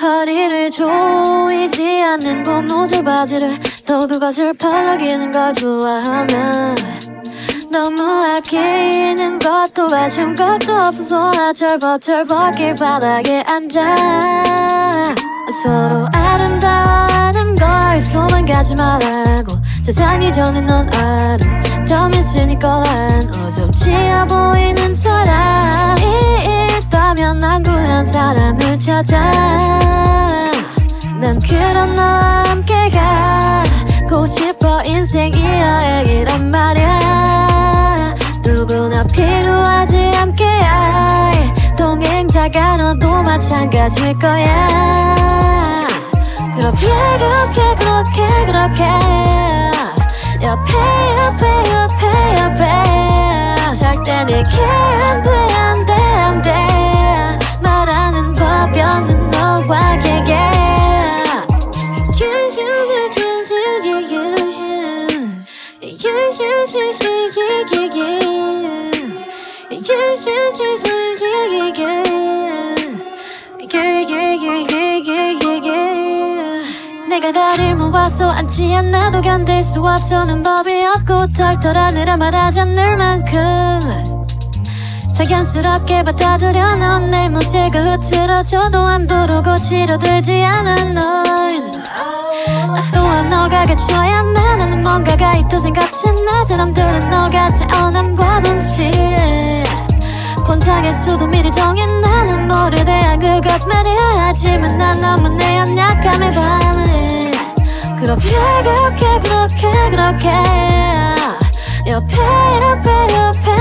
허리를 조이지 않는 고무줄 바지를 또 그것을 팔라기는 걸 좋아하면 것도 아쉬운 것도 없어서 나 절벅절벅 길 바닥에 앉아. 서로 아름다워하는 걸 소망가지 말라고. 세상이 전엔 넌 아름다움이 쓰니까란 어정치어 보이는 사람이 있다면 난 그런 사람을 찾아. 난 그런 너와 함께 가고 싶어 인생이 여행이란 말야 동행자가 너도 마찬가지일 거야. 그렇게 그렇게 그렇게 그렇게. 옆에 옆에 옆에 옆에. 절대 내게 안돼 안돼 안돼. 말하는 법 없는 너와 걔게 You you you you you you you you you you you you you you you you you 내가 나를 모아서 앉지 않아도 견딜 수 없어 는 법이 없고 털털하느라 말하지 않을 만큼 자연스럽게 받아들여 넌 내 모습을 흐트러져도 함부로 고치려들지 않아 넌. 나 또한 너가 갇혀야만 하는 뭔가가 있다 생각했나. 사람들은 너가 태어남과 동시에 본장에서도 미리 정해 나는 뭐를 대한 그것 말이야. 하지만 난 너무 내 연약함에 반해 그렇게 그렇게 그렇게 그렇게. 옆에 옆에 옆에